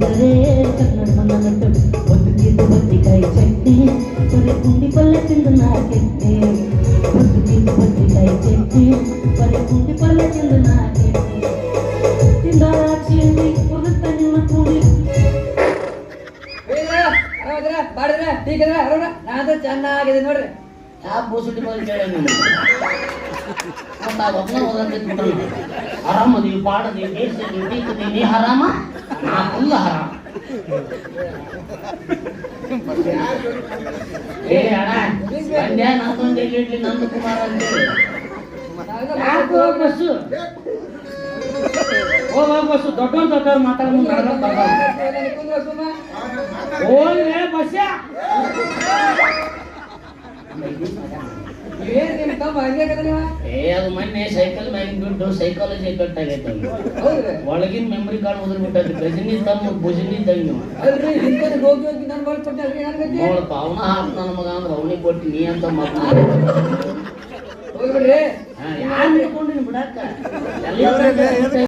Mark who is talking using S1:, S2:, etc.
S1: ಬೀಸಿದರೆ ಕನ್ನಡ ಮನ್ನನಟ್ಟು ಬದುಕಿದ್ದು ಬದ್ನಿಕಾಯಿ ಚಟ್ನಿ ಬರೀ ಪುಂಡಿ ಪಲ್ಯ ತಿಂದು ನಾ ಕೆಟ್ಟೆ. ಬದುಕಿದ್ದು ಬದ್ನಿಕಾಯಿ ಚಟ್ನಿ ಬರೀ ಪುಂಡಿ ಪಲ್ಲೆ ತಿಂದು ನಾ ಕೆಟ್ಟೆ. ತಿಂದ ರಾಕ್ಷಿಯಲ್ಲಿ ಹುಡುಕ ನಿಮ್ಮ ಕುಡಿ.
S2: ಮಾಡಿದ್ರ ಟೀಕದ್ರ ಅರೋಣ ನಾನು ಚೆನ್ನಾಗಿದೆ ನೋಡ್ರಿ.
S1: ಯಾವ ಕೇಳಿ ಒಬ್ಬನ ಪಾಡದೀವಿ ಬೇಯಿಸಿದೀವಿ ಟೀಕದೀವಿ ನೀ ಹರಾಮ ಫುಲ್ ಏ ಅಣ್ಣ ಬಂದ್ಯಾ ನಂದೊಂದು ಇಡ್ಲಿ ನಂದು ಕುಮಾರ್ ಬಸ್ಸು. ಹೋಗ್ ಬಸ್ಸು. ದೊಡ್ಡವ್ರು ದೊಡ್ಡವ್ರು ಬರ್ಬಾರ್ದು. ಹೋಗ್ಲೇ ಬಸ್ಸಾ
S2: ಏನ್ ನಿಮ್ ತಮ್ಮ ಹಂಗೆ ಕದ ನೀವ
S1: ಏ ಅದು ಮೊನ್ನೆ ಸೈಕಲ್ ಮ್ಯಾಗಿನ ಬಿಟ್ಟು ಸೈಕಾಲಜಿ ಎಫೆಕ್ಟ್ ಆಗೈತೆ. ಒಳಗಿನ ಮೆಮರಿ ಕಾರ್ಡ್ ಉದ್ರ ಬಿಟ್ಟೈತಿ ಗಜನಿ ತಮ್ಮ ಭುಜನಿ ಇದ್ದಂಗೆ. ನೋಡಪ್ಪ ಅವನ ಹಾಕ್ ನನ್ನ ಮಗ ಅಂದ್ರೆ ಅವನಿಗೆ ಕೊಟ್ಟು ನೀ ಅಂತ ಬಿಡಾಕ?